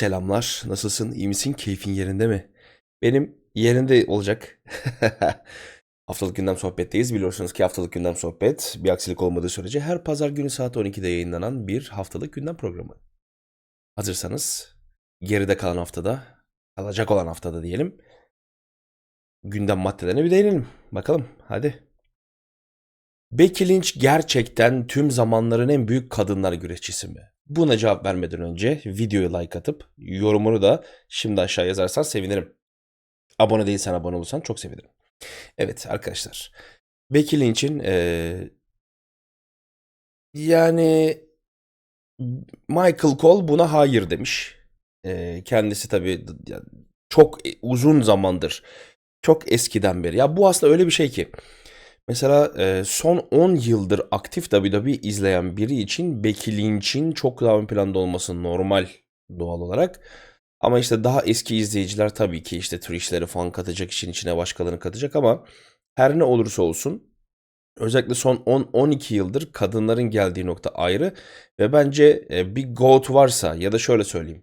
Selamlar. Nasılsın? İyi misin? Keyfin yerinde mi? Benim yerinde olacak. Haftalık gündem sohbetteyiz. Biliyorsunuz ki haftalık gündem sohbet bir aksilik olmadığı sürece her pazar günü saat 12'de yayınlanan bir haftalık gündem programı. Hazırsanız geride kalan haftada, kalacak olan haftada diyelim. Gündem maddelerine bir değinelim. Bakalım hadi. Becky Lynch gerçekten tüm zamanların en büyük kadınlar güreşçisi mi? Buna cevap vermeden önce videoyu like atıp yorumunu da şimdi aşağı yazarsan sevinirim. Abone değilsen abone olursan çok sevinirim. Evet arkadaşlar. Becky Lynch'in eee, yani Michael Cole buna hayır demiş. Eee, kendisi tabii çok e- uzun zamandır, çok eskiden beri. Ya bu aslında öyle bir şey ki. Mesela e, son 10 yıldır aktif WWE izleyen biri için Becky Lynch'in çok daha ön planda olması normal doğal olarak. Ama işte daha eski izleyiciler tabii ki işte Trish'leri falan katacak işin içine başkalarını katacak ama her ne olursa olsun özellikle son 10-12 yıldır kadınların geldiği nokta ayrı ve bence e, bir GOAT varsa ya da şöyle söyleyeyim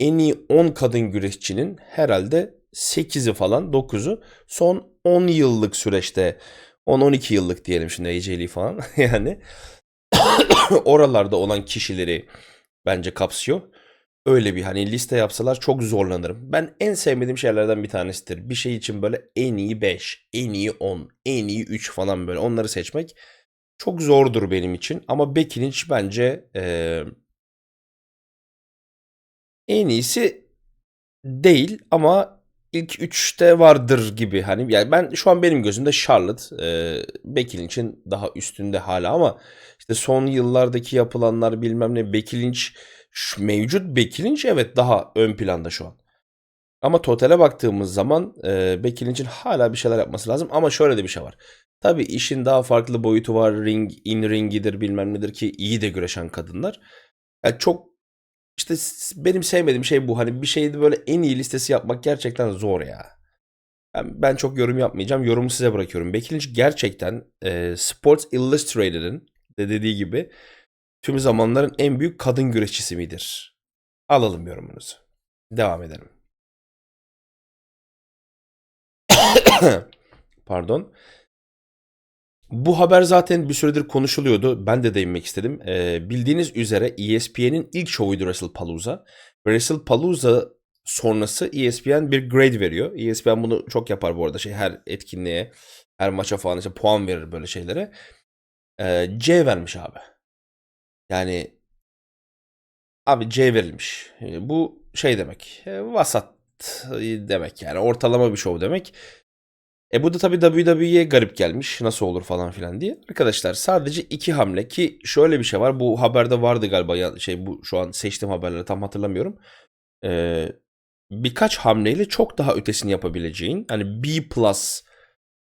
en iyi 10 kadın güreşçinin herhalde 8'i falan 9'u son 10 yıllık süreçte 10-12 yıllık diyelim şimdi AJ Lee falan yani oralarda olan kişileri bence kapsıyor. Öyle bir hani liste yapsalar çok zorlanırım. Ben en sevmediğim şeylerden bir tanesidir. Bir şey için böyle en iyi 5, en iyi 10, en iyi 3 falan böyle onları seçmek çok zordur benim için. Ama Becky Lynch bence eee, en iyisi değil ama ilk 3'te vardır gibi. Hani yani ben şu an benim gözümde Charlotte e, Becky Lynch'in daha üstünde hala ama işte son yıllardaki yapılanlar bilmem ne Becky Lynch şu mevcut Becky Lynch evet daha ön planda şu an. Ama totale baktığımız zaman e, Becky Lynch'in hala bir şeyler yapması lazım. Ama şöyle de bir şey var. Tabii işin daha farklı boyutu var. Ring, in ringidir bilmem nedir ki iyi de güreşen kadınlar. Yani çok işte benim sevmediğim şey bu. Hani bir şeyde böyle en iyi listesi yapmak gerçekten zor ya. Ben, ben çok yorum yapmayacağım. Yorumu size bırakıyorum. Becky Lynch gerçekten e, Sports Illustrated'ın de dediği gibi tüm zamanların en büyük kadın güreşçisi midir? Alalım yorumunuzu. Devam edelim. Pardon. Bu haber zaten bir süredir konuşuluyordu. Ben de değinmek istedim. Ee, bildiğiniz üzere ESPN'in ilk şovuydu WrestlePalooza. WrestlePalooza sonrası ESPN bir grade veriyor. ESPN bunu çok yapar bu arada. Şey her etkinliğe, her maça falan işte puan verir böyle şeylere. Ee, C vermiş abi. Yani abi C verilmiş. Ee, bu şey demek. e, vasat demek yani. Ortalama bir şov demek. E bu da tabii WWE'ye garip gelmiş. Nasıl olur falan filan diye. Arkadaşlar sadece iki hamle ki şöyle bir şey var. Bu haberde vardı galiba ya şey bu şu an seçtiğim haberleri tam hatırlamıyorum. Ee, birkaç hamleyle çok daha ötesini yapabileceğin hani B plus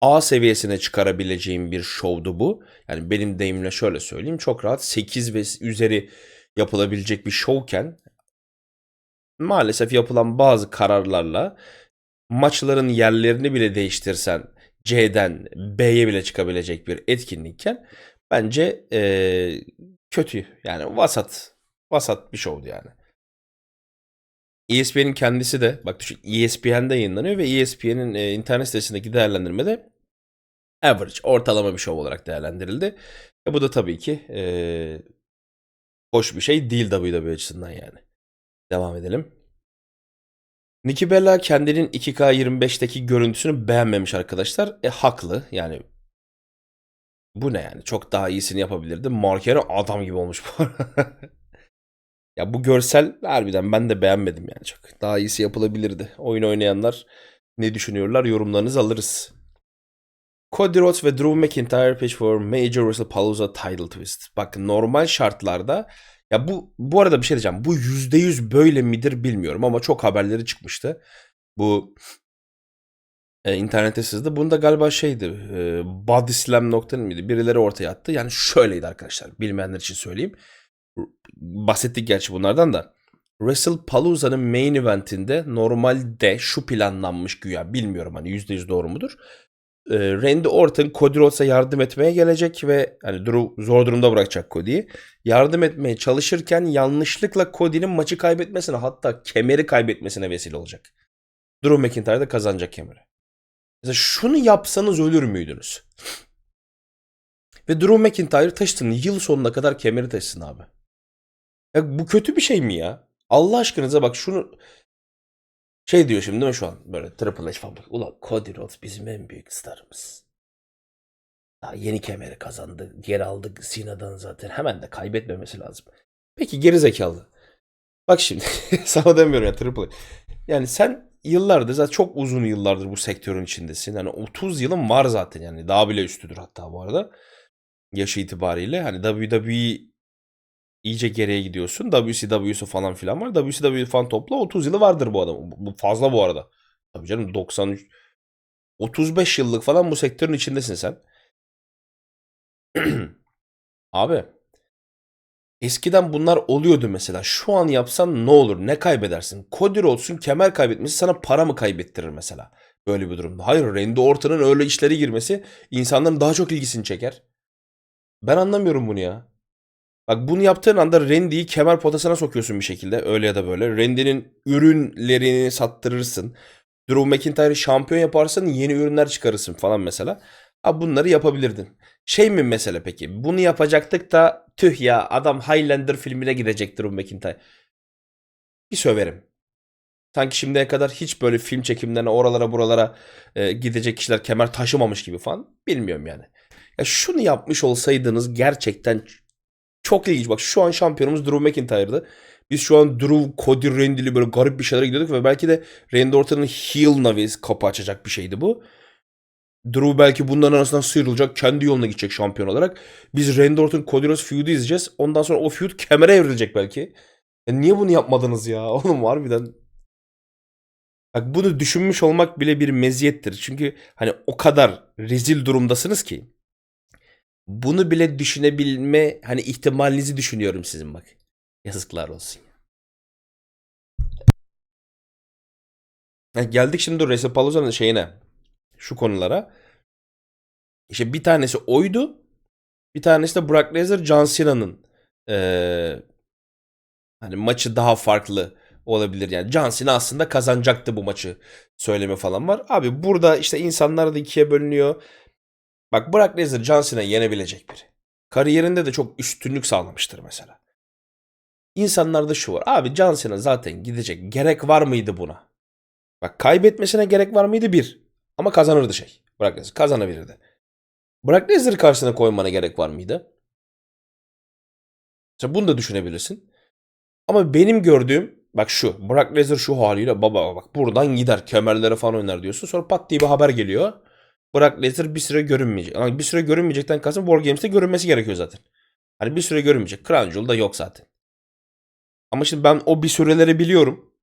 A seviyesine çıkarabileceğin bir şovdu bu. Yani benim deyimle şöyle söyleyeyim. Çok rahat 8 ve üzeri yapılabilecek bir şovken maalesef yapılan bazı kararlarla maçların yerlerini bile değiştirsen C'den B'ye bile çıkabilecek bir etkinlikken bence eee, kötü. Yani vasat. Vasat bir şovdu yani. ESPN'in kendisi de bak düşün ESPN'de yayınlanıyor ve ESPN'in e, internet sitesindeki değerlendirmede average ortalama bir şov olarak değerlendirildi. E, bu da tabii ki e, hoş bir şey değil WWE açısından yani. Devam edelim. Nikki Bella kendinin 2K25'teki görüntüsünü beğenmemiş arkadaşlar. E haklı yani. Bu ne yani? Çok daha iyisini yapabilirdi. Mark Henry adam gibi olmuş bu ya bu görsel harbiden ben de beğenmedim yani çok. Daha iyisi yapılabilirdi. Oyun oynayanlar ne düşünüyorlar yorumlarınızı alırız. Cody Rhodes ve Drew McIntyre pitch for Major WrestlePalooza title twist. Bak normal şartlarda ya bu bu arada bir şey diyeceğim. Bu %100 böyle midir bilmiyorum ama çok haberleri çıkmıştı. Bu e, internete sızdı. Bunda galiba şeydi. E, bodyslam.com mıydı? Birileri ortaya attı. Yani şöyleydi arkadaşlar. Bilmeyenler için söyleyeyim. Bahsettik gerçi bunlardan da. WrestlePalooza'nın main eventinde normalde şu planlanmış güya. Bilmiyorum hani %100 doğru mudur. E, Randy Orton Cody Rhodes'a yardım etmeye gelecek ve hani Drew zor durumda bırakacak Cody'yi. Yardım etmeye çalışırken yanlışlıkla Cody'nin maçı kaybetmesine hatta kemeri kaybetmesine vesile olacak. Drew McIntyre de kazanacak kemeri. Mesela şunu yapsanız ölür müydünüz? Ve Drew McIntyre taşısın. Yıl sonuna kadar kemeri taşısın abi. Ya bu kötü bir şey mi ya? Allah aşkınıza bak şunu şey diyor şimdi değil mi şu an? Böyle Triple H falan. Ulan Cody Rhodes bizim en büyük starımız. Daha yeni kemeri kazandı. Geri aldık Sina'dan zaten. Hemen de kaybetmemesi lazım. Peki geri zekalı. Bak şimdi sana demiyorum ya Triple H. Yani sen yıllardır zaten çok uzun yıllardır bu sektörün içindesin. Hani 30 yılın var zaten yani. Daha bile üstüdür hatta bu arada. Yaşı itibariyle. Hani WWE iyice geriye gidiyorsun. WCW'su falan filan var. WCW falan topla 30 yılı vardır bu adam. Bu fazla bu arada. Tabii canım 93 35 yıllık falan bu sektörün içindesin sen. Abi eskiden bunlar oluyordu mesela. Şu an yapsan ne olur? Ne kaybedersin? Cody Rhodes'un kemer kaybetmesi sana para mı kaybettirir mesela? Böyle bir durumda. Hayır Randy Orton'un öyle işlere girmesi insanların daha çok ilgisini çeker. Ben anlamıyorum bunu ya. Bak bunu yaptığın anda Randy'yi kemer potasına sokuyorsun bir şekilde. Öyle ya da böyle. Randy'nin ürünlerini sattırırsın. Drew McIntyre'ı şampiyon yaparsın yeni ürünler çıkarırsın falan mesela. Abi bunları yapabilirdin. Şey mi mesele peki? Bunu yapacaktık da tüh ya adam Highlander filmine gidecek Drew McIntyre. Bir söverim. Sanki şimdiye kadar hiç böyle film çekimlerine oralara buralara e, gidecek kişiler kemer taşımamış gibi falan. Bilmiyorum yani. Ya şunu yapmış olsaydınız gerçekten çok ilginç. Bak şu an şampiyonumuz Drew McIntyre'dı. Biz şu an Drew, Cody, Randy'li böyle garip bir şeylere gidiyorduk ve belki de Randy Orton'un heel naviz kapı açacak bir şeydi bu. Drew belki bunların arasından sıyrılacak. Kendi yoluna gidecek şampiyon olarak. Biz Randy Orton, Cody Rhodes feud'u izleyeceğiz. Ondan sonra o feud kemere evrilecek belki. Ya niye bunu yapmadınız ya? Oğlum harbiden. Bak bunu düşünmüş olmak bile bir meziyettir. Çünkü hani o kadar rezil durumdasınız ki. Bunu bile düşünebilme hani ihtimalinizi düşünüyorum sizin bak. Yazıklar olsun. Ha, geldik şimdi Resepaloza'nın şeyine. Şu konulara. İşte bir tanesi oydu. Bir tanesi de Brock Lesnar John Cena'nın eee, hani maçı daha farklı olabilir. Yani John Cena aslında kazanacaktı bu maçı söyleme falan var. Abi burada işte insanlar da ikiye bölünüyor. Bak Brock Lesnar John Cena'yı yenebilecek biri. Kariyerinde de çok üstünlük sağlamıştır mesela. İnsanlarda şu var. Abi John Cena zaten gidecek. Gerek var mıydı buna? Bak kaybetmesine gerek var mıydı? Bir. Ama kazanırdı şey. Brock Lesnar kazanabilirdi. Brock Lesnar'ı karşısına koymana gerek var mıydı? Mesela bunu da düşünebilirsin. Ama benim gördüğüm bak şu. Brock Lesnar şu haliyle baba bak buradan gider kemerlere falan oynar diyorsun. Sonra pat diye bir haber geliyor. Brock Lesnar bir süre görünmeyecek. Ama bir süre görünmeyecekten kastım War Games'te görünmesi gerekiyor zaten. Hani bir süre görünmeyecek. Crown Jewel'da yok zaten. Ama şimdi ben o bir süreleri biliyorum.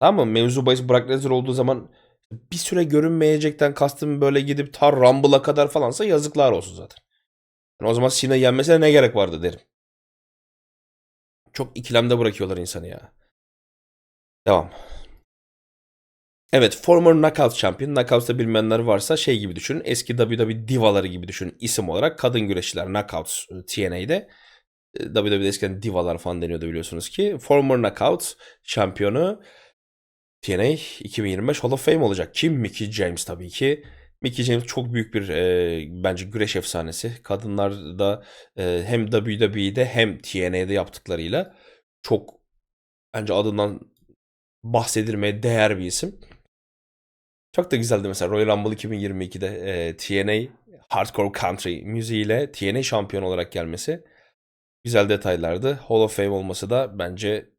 Tamam mı? Mevzu bahis Brock Lesnar olduğu zaman bir süre görünmeyecekten kastım böyle gidip tar Rumble'a kadar falansa yazıklar olsun zaten. Yani o zaman Cena yenmesine ne gerek vardı derim. Çok ikilemde bırakıyorlar insanı ya. Devam. Evet, former Knockout Champion. Knockout'ta bilmeyenler varsa şey gibi düşünün. Eski WWE divaları gibi düşünün isim olarak. Kadın güreşçiler Knockouts e, TNA'de. E, WWE'de eskiden divalar falan deniyordu biliyorsunuz ki. Former Knockout şampiyonu TNA 2025 Hall of Fame olacak. Kim? Mickey James tabii ki. Mickey James çok büyük bir e, bence güreş efsanesi. Kadınlarda e, hem WWE'de hem TNA'de yaptıklarıyla çok bence adından bahsedilmeye değer bir isim. Çok da güzeldi mesela Royal Rumble 2022'de e, TNA Hardcore Country müziğiyle TNA şampiyon olarak gelmesi güzel detaylardı. Hall of Fame olması da bence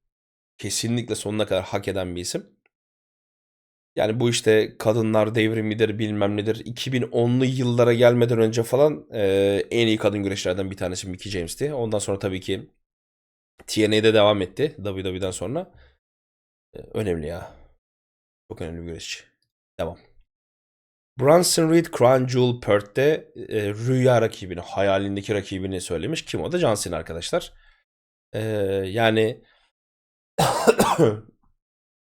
kesinlikle sonuna kadar hak eden bir isim. Yani bu işte kadınlar devrimidir bilmem nedir. 2010'lu yıllara gelmeden önce falan e, en iyi kadın güreşlerden bir tanesi Mickey James'ti. Ondan sonra tabii ki TNA'de devam etti WWE'den sonra. E, önemli ya. Çok önemli bir güreşçi. Devam. Bronson Reed Crown Jewel Perth'te e, rüya rakibini, hayalindeki rakibini söylemiş. Kim o da John Cena arkadaşlar. E, yani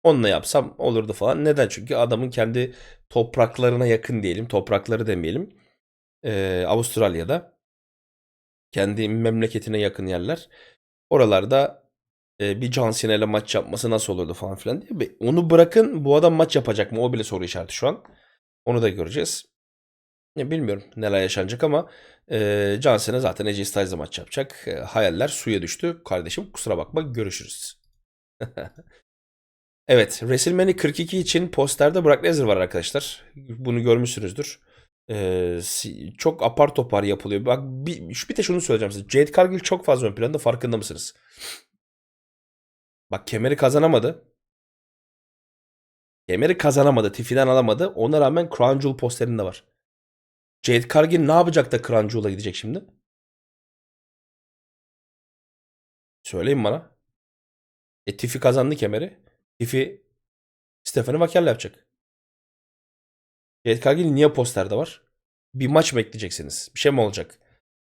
Onunla yapsam olurdu falan. Neden? Çünkü adamın kendi topraklarına yakın diyelim. Toprakları demeyelim. Ee, Avustralya'da. Kendi memleketine yakın yerler. Oralarda e, bir John Cena ile maç yapması nasıl olurdu falan filan diye. Onu bırakın bu adam maç yapacak mı? O bile soru işareti şu an. Onu da göreceğiz. Ya bilmiyorum neler yaşanacak ama e, John Cena zaten AJ Styles'la maç yapacak. E, hayaller suya düştü. Kardeşim kusura bakma görüşürüz. Evet, WrestleMania 42 için posterde Brock Lesnar var arkadaşlar. Bunu görmüşsünüzdür. Si- çok apar topar yapılıyor. Bak bir, bir de şunu söyleyeceğim size. Jade Cargill çok fazla ön planda farkında mısınız? Bak kemeri kazanamadı. Kemeri kazanamadı. Tifi'den alamadı. Ona rağmen Crown Jewel posterinde var. Jade Cargill ne yapacak da Crown Jewel'a gidecek şimdi? Söyleyin bana. E Tifi kazandı kemeri. Tifi Stephanie Vaker'le yapacak. Jade Cargill niye posterde var? Bir maç mı ekleyeceksiniz? Bir şey mi olacak?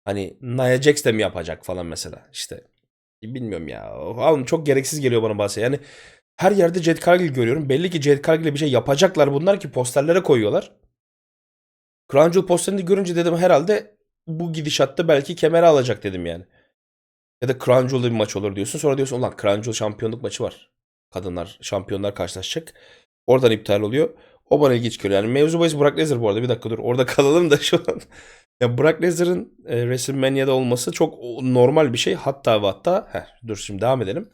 Hani Nia Jax de mi yapacak falan mesela. İşte bilmiyorum ya. Oğlum çok gereksiz geliyor bana bahse. Yani her yerde Jade Cargill görüyorum. Belli ki Jade Cargill'e bir şey yapacaklar bunlar ki posterlere koyuyorlar. Crown Jewel posterini görünce dedim herhalde bu gidişatta belki kemeri alacak dedim yani. Ya da Crown Jewel'da bir maç olur diyorsun. Sonra diyorsun ulan Crown Jewel şampiyonluk maçı var. Kadınlar şampiyonlar karşılaşacak. Oradan iptal oluyor. O bana ilginç geliyor. Yani mevzu bahis Brock Lesnar bu arada. Bir dakika dur. Orada kalalım da şu an. Ya Brock Lesnar'ın e, WrestleMania'da olması çok normal bir şey. Hatta ve hatta heh, dur şimdi devam edelim.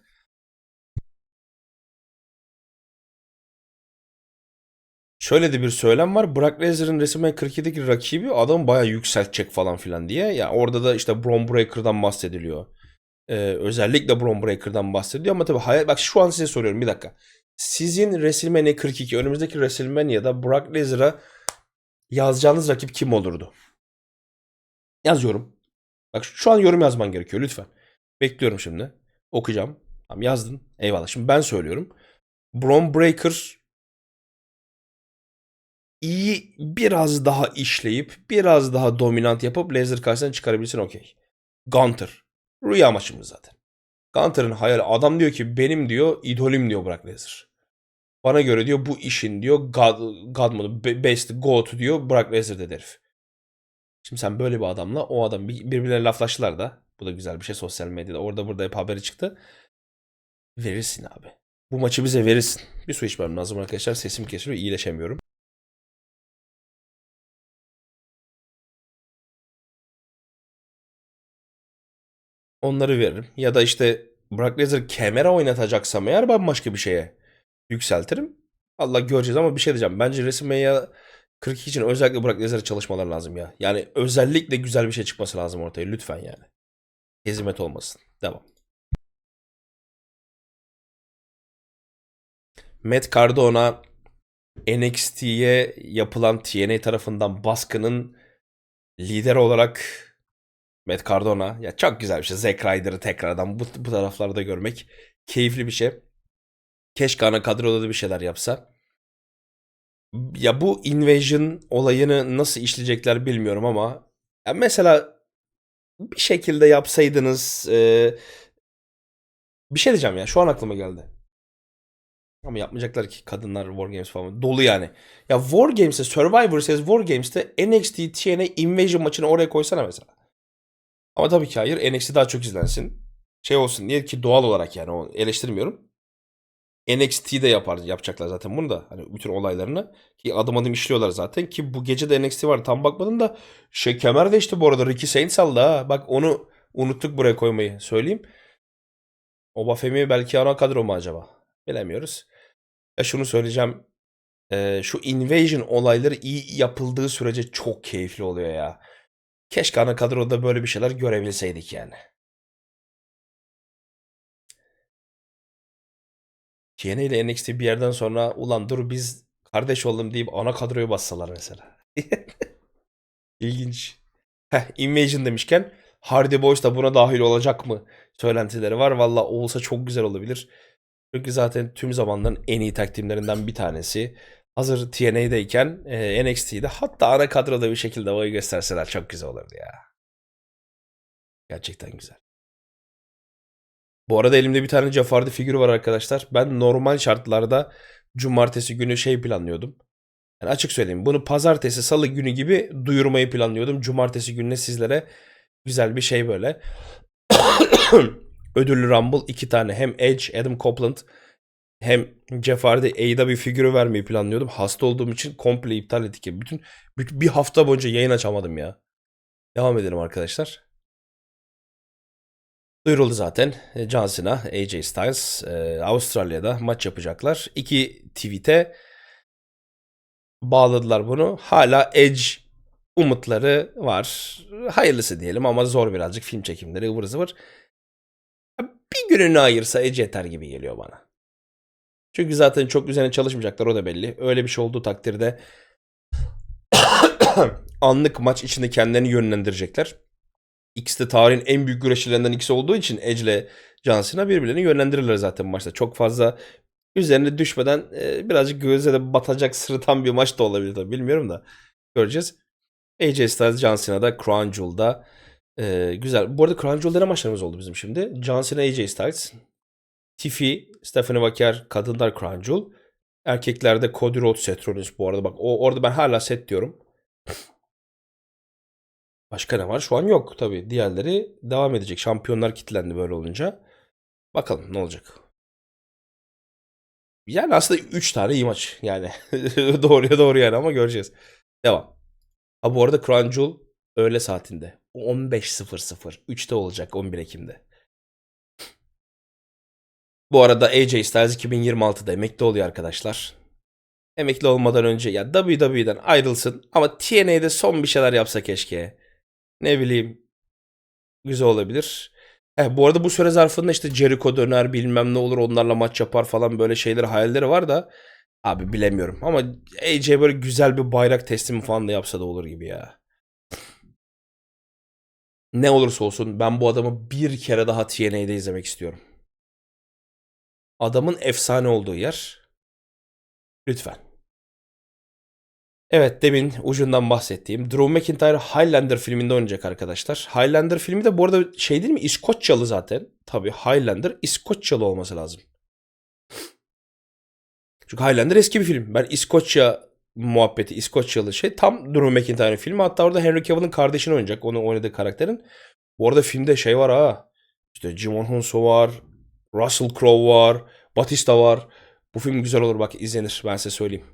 Şöyle de bir söylem var. Brock Lesnar'ın WrestleMania 42'deki rakibi adam bayağı yükseltecek falan filan diye. Ya orada da işte Braun Breaker'dan bahsediliyor. Ee, özellikle Braun Breaker'dan bahsediliyor ama tabii hayal bak şu an size soruyorum bir dakika. Sizin WrestleMania 42 önümüzdeki WrestleMania'da Brock Lesnar'a yazacağınız rakip kim olurdu? Yazıyorum. Bak şu an yorum yazman gerekiyor lütfen. Bekliyorum şimdi. Okuyacağım. Tamam yazdın. Eyvallah. Şimdi ben söylüyorum. Braun Breaker iyi biraz daha işleyip biraz daha dominant yapıp Lesnar karşısına çıkarabilsin okey. Gunter. Rüya maçımız zaten. Gunter'ın hayali adam diyor ki benim diyor idolüm diyor Brock Lesnar. Bana göre diyor bu işin diyor God, God best GOAT diyor Brock Lesnar dedi herif. Şimdi sen böyle bir adamla o adam bir- birbirlerine laflaştılar da. Bu da güzel bir şey sosyal medyada. Orada burada hep haberi çıktı. Verirsin abi. Bu maçı bize verirsin. Bir su içmem lazım arkadaşlar. Sesim kesiliyor. iyileşemiyorum. Onları veririm. Ya da işte Brock Lesnar kemere oynatacaksam eğer bambaşka bir şeye yükseltirim. Allah göreceğiz ama bir şey diyeceğim. Bence WrestleMania 42 için özellikle Brock Lesnar'a çalışmalar lazım ya. Yani özellikle güzel bir şey çıkması lazım ortaya lütfen yani. Hizmet olmasın. Devam. Matt Cardona NXT'ye yapılan TNA tarafından baskının lideri olarak Matt Cardona. Ya çok güzel bir şey. Zack Ryder'ı tekrardan bu, bu taraflarda görmek keyifli bir şey. Keşke ana kadroda da bir şeyler yapsa. Ya bu invasion olayını nasıl işleyecekler bilmiyorum ama ya mesela bir şekilde yapsaydınız e, bir şey diyeceğim ya şu an aklıma geldi. Ama yapmayacaklar ki kadınlar War Games falan. Dolu yani. Ya War Games'te Survivor Series War Games'te NXT TNA Invasion maçını oraya koysana mesela. Ama tabii ki hayır. NXT daha çok izlensin. Şey olsun diye ki doğal olarak yani o eleştirmiyorum. NXT'de yapar, yapacaklar zaten bunu da. Hani bütün olaylarını. Ki adım adım işliyorlar zaten. Ki bu gece de NXT var. Tam bakmadım da. Şey kemer de işte bu arada Ricky Saints aldı ha. Bak onu unuttuk buraya koymayı. Söyleyeyim. Oba Femi belki ana kadro mu acaba? Bilemiyoruz. Ya şunu söyleyeceğim. Ee, şu Invasion olayları iyi yapıldığı sürece çok keyifli oluyor ya. Keşke ana kadroda böyle bir şeyler görebilseydik yani. TNA ile NXT bir yerden sonra ulan dur biz kardeş oldum deyip ana kadroya bassalar mesela. İlginç. Heh, Invasion demişken Hardy Boys da buna dahil olacak mı? Söylentileri var. Valla olsa çok güzel olabilir. Çünkü zaten tüm zamanların en iyi tag teamlerinden bir tanesi. Hazır TNA'deyken e, NXT'de hatta ana kadroda bir şekilde boy gösterseler çok güzel olurdu ya. Gerçekten güzel. Bu arada elimde bir tane Hardy figürü var arkadaşlar. Ben normal şartlarda cumartesi günü şey planlıyordum. Yani açık söyleyeyim bunu pazartesi salı günü gibi duyurmayı planlıyordum. Cumartesi gününe sizlere güzel bir şey böyle. Ödüllü Rumble iki tane hem Edge, Adam Copeland hem Jeff Hardy AEW figürü vermeyi planlıyordum. Hasta olduğum için komple iptal ettik. bütün bir hafta boyunca yayın açamadım ya. Devam edelim arkadaşlar. Duyuruldu zaten. E, John Cena, AJ Styles e, Avustralya'da maç yapacaklar. İki tweet'e bağladılar bunu. Hala Edge umutları var. Hayırlısı diyelim ama zor birazcık film çekimleri ıvır zıvır. Bir gününü ayırsa Edge yeter gibi geliyor bana. Çünkü zaten çok üzerine çalışmayacaklar o da belli. Öyle bir şey olduğu takdirde anlık maç içinde kendilerini yönlendirecekler. İkisi de tarihin en büyük güreşçilerinden ikisi olduğu için Edge ile John Cena birbirlerini yönlendirirler zaten maçta. Çok fazla üzerine düşmeden e, birazcık göze de batacak sırıtan bir maç da olabilir tabii bilmiyorum da göreceğiz. AJ Styles, John Cena'da, Crown Jewel'da e, güzel. Bu arada Crown Jewel'da ne maçlarımız oldu bizim şimdi? John Cena, AJ Styles, Tiffy, Stephanie Vaker, kadınlar Crown Jewel. Erkeklerde Cody Rhodes, Seth Rollins bu arada bak o, orada ben hala set diyorum. Başka ne var? Şu an yok tabii. Diğerleri devam edecek. Şampiyonlar kitlendi böyle olunca. Bakalım ne olacak. Yani aslında 3 tane iyi maç. Yani doğruya doğru yani ama göreceğiz. Devam. Ha bu arada Crown Jewel öğle saatinde. 15.00. 3'te olacak 11 Ekim'de. Bu arada AJ Styles 2026'da emekli oluyor arkadaşlar. Emekli olmadan önce ya WWE'den ayrılsın ama TNA'de son bir şeyler yapsa keşke. Ne bileyim. Güzel olabilir. He, bu arada bu süre zarfında işte Jericho döner bilmem ne olur onlarla maç yapar falan böyle şeyler hayalleri var da abi bilemiyorum. Ama AJ böyle güzel bir bayrak teslimi falan da yapsa da olur gibi ya. Ne olursa olsun ben bu adamı bir kere daha TNA'de izlemek istiyorum. Adamın efsane olduğu yer. Lütfen. Evet demin ucundan bahsettiğim Drew McIntyre Highlander filminde oynayacak arkadaşlar. Highlander filmi de bu arada şey değil mi? İskoçyalı zaten. Tabii Highlander İskoçyalı olması lazım. Çünkü Highlander eski bir film. Ben İskoçya muhabbeti, İskoçyalı şey tam Drew McIntyre filmi. Hatta orada Henry Cavill'ın kardeşini oynayacak. Onun oynadığı karakterin. Bu arada filmde şey var ha. İşte Jimon Hunsu var. Russell Crowe var. Batista var. Bu film güzel olur bak izlenir ben size söyleyeyim.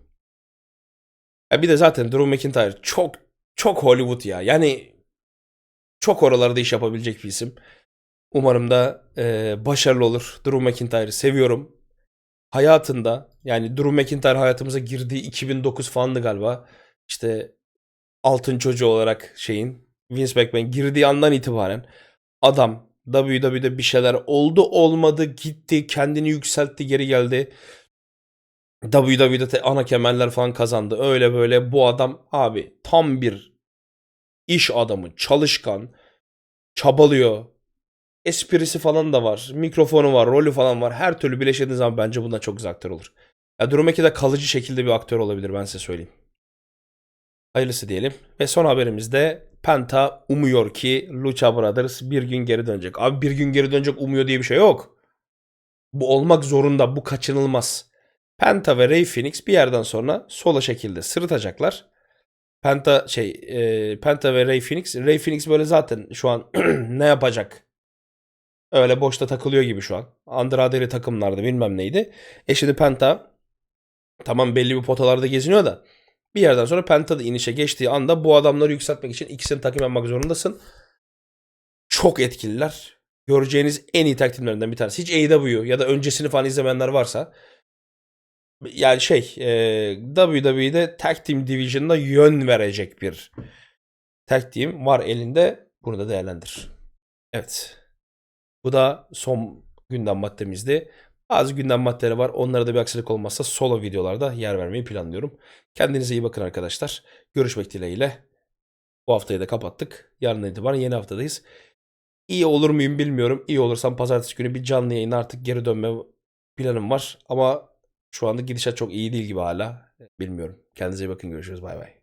Ya bir de zaten Drew McIntyre çok çok Hollywood ya. Yani çok oralarda iş yapabilecek bir isim. Umarım da e, başarılı olur. Drew McIntyre'ı seviyorum. Hayatında yani Drew McIntyre hayatımıza girdiği 2009 falandı galiba. İşte altın çocuğu olarak şeyin Vince McMahon girdiği andan itibaren adam WWE'de bir şeyler oldu olmadı gitti kendini yükseltti geri geldi. WWE'de ana kemerler falan kazandı. Öyle böyle bu adam abi tam bir iş adamı, çalışkan, çabalıyor. Esprisi falan da var. Mikrofonu var, rolü falan var. Her türlü birleştiğiniz zaman bence bundan çok güzel aktör olur. Ya Drew McIntyre kalıcı şekilde bir aktör olabilir ben size söyleyeyim. Hayırlısı diyelim. Ve son haberimizde Penta umuyor ki Lucha Brothers bir gün geri dönecek. Abi bir gün geri dönecek umuyor diye bir şey yok. Bu olmak zorunda. Bu kaçınılmaz. Penta ve Ray Phoenix bir yerden sonra sola şekilde sırıtacaklar. Penta şey e, Penta ve Ray Phoenix. Ray Phoenix böyle zaten şu an ne yapacak? Öyle boşta takılıyor gibi şu an. Andrade'li takımlarda bilmem neydi. E şimdi Penta tamam belli bir potalarda geziniyor da bir yerden sonra Penta da inişe geçtiği anda bu adamları yükseltmek için ikisini takım yapmak zorundasın. Çok etkililer. Göreceğiniz en iyi tag teamlerinden bir tanesi. Hiç AEW ya da öncesini falan izlemeyenler varsa yani şey e, WWE'de Tag Team Division'da yön verecek bir tag team var elinde. Bunu da değerlendir. Evet. Bu da son gündem maddemizdi. Bazı gündem maddeleri var. Onlara da bir aksilik olmazsa solo videolarda yer vermeyi planlıyorum. Kendinize iyi bakın arkadaşlar. Görüşmek dileğiyle. Bu haftayı da kapattık. Yarın itibaren yeni haftadayız. İyi olur muyum bilmiyorum. İyi olursam pazartesi günü bir canlı yayın artık geri dönme planım var. Ama şu anda gidişat çok iyi değil gibi hala. Bilmiyorum. Kendinize iyi bakın. Görüşürüz. Bay bay.